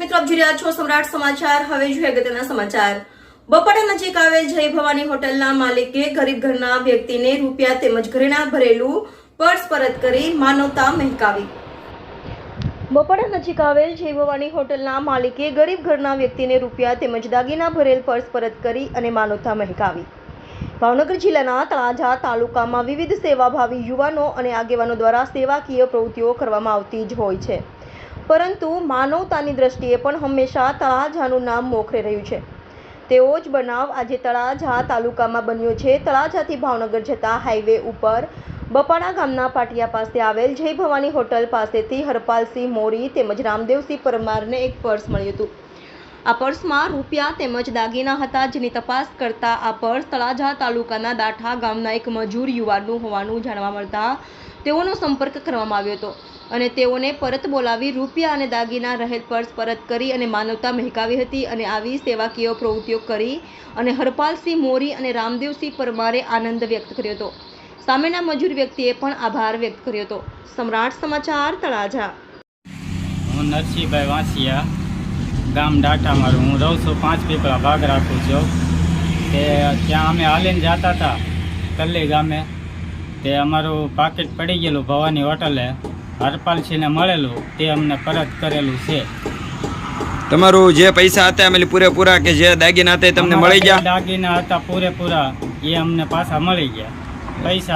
મિત્રો, આપ જોઈ રહ્યા છો સમ્રાટ સમાચાર. હવે જોઈએ અગત્યના સમાચાર. બપોરે નજીક આવેલ જય ભવાની હોટલના માલિકે ગરીબ ઘરના વ્યક્તિને રૂપિયા તેમજ ઘરેણા ભરેલું પર્સ પરત કરી માનવતા મહેકાવી. બપોરા નજીક આવેલ જય ભવાની હોટલના માલિકે ગરીબ ઘરના વ્યક્તિને રૂપિયા તેમજ દાગીના ભરેલ પર્સ પરત કરી અને માનવતા મહેકાવી. ભાવનગર જિલ્લાના તળાજા તાલુકામાં વિવિધ સેવાભાવી યુવાનો અને આગેવાનો દ્વારા સેવાકીય પ્રવૃત્તિઓ કરવામાં આવતી જ હોય છે. પરંતુ માનવતાની દ્રષ્ટિએ પણ હંમેશા તળાજાનું નામ મોખરે રહ્યું છે. તેવો જ બનાવ આજે તળાજા તાલુકામાં બન્યો છે. તળાજાથી ભાવનગર જતા હાઈવે ઉપર બપાડા ગામના પાટિયા પાસે આવેલ જય ભવાની હોટલ પાસેથી હરપાલસિંહ મોરી તેમજ રામદેવસિંહ પરમારને એક પર્સ મળ્યું હતું. આ પર્સમાં રૂપિયા તેમજ દાગીના હતા જેની તપાસ કરતા આ પર્સ તળાજા તાલુકાના દાઠા ગામના એક મજૂર યુવાનનું હોવાનું જાણવા મળતા તેઓનો સંપર્ક કરવામાં આવ્યો હતો અને તેઓને પરત બોલાવી રૂપિયા અને દાગીના રહેલ પર્સ પરત કરી અને માનવતા મહેકાવી હતી અને આવી સેવાકીય પ્રવૃત્તિઓ કરી અને હરપાલસિંહ મોરી અને રામદેવસિંહ પરમારે આનંદ વ્યક્ત કર્યો હતો. સામેના મજૂર વ્યક્તિએ પણ આભાર વ્યક્ત કર્યો હતો. સમ્રાટ સમાચાર તળાજા. હું નરસિંહભાઈ વાંસિયા, ગામ ડાટા મારું હું રહું છું પાંચ પીપળા ભાગ રાખું છું. કે ત્યાં અમે હાલીને જતા હતા. કલ્લી ગામે. તે અમારું પાકીટ પડી ગયેલું ભવાની હોટલે. હરપાલસિંહને મળેલું તે અમને પરત કરેલું છે. તમારું જે પૈસા હતા એમાં પૂરેપૂરા કે જે દાગીના હતા એ તમને મળી ગયા? દાગીના હતા પૂરેપૂરા એ અમને પાછા મળી ગયા. પૈસા